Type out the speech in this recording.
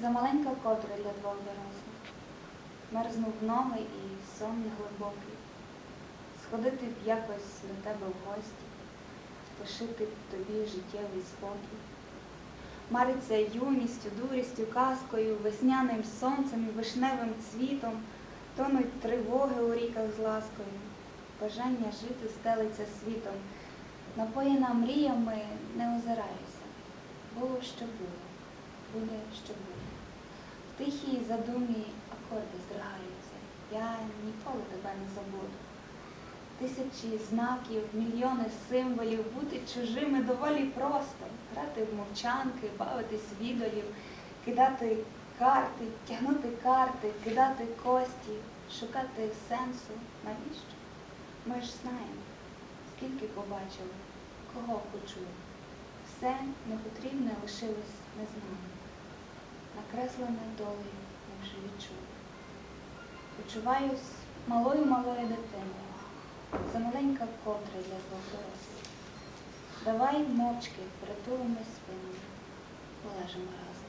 Замаленька котра для двох дорослих. Мерзнув ноги і сон неглибокий. Сходити б якось до тебе в гості, втишити б тобі життєвий спокій. Мариться юністю, дурістю, казкою, весняним сонцем і вишневим цвітом, тонуть тривоги у ріках з ласкою, бажання жити стелиться світом. Напоєна мріями не озираюся. Було, що було, буде, що буде. В тихій задумі акорди здригаються. Я ніколи тебе не забуду. Тисячі знаків, мільйони символів, бути чужими доволі просто, грати в мовчанки, бавитись в ідолів, кидати карти, тягнути карти, кидати кості, шукати сенсу. Навіщо? Ми ж знаємо, скільки побачили, кого почули. Все непотрібне лишилось незнаним. Накреслене долею як живі відчули. Почуваюсь малою-малою дитиною. замаленька маленька котра для двох дорослих. Давай мовчки притулимось спиною, полежимо разом.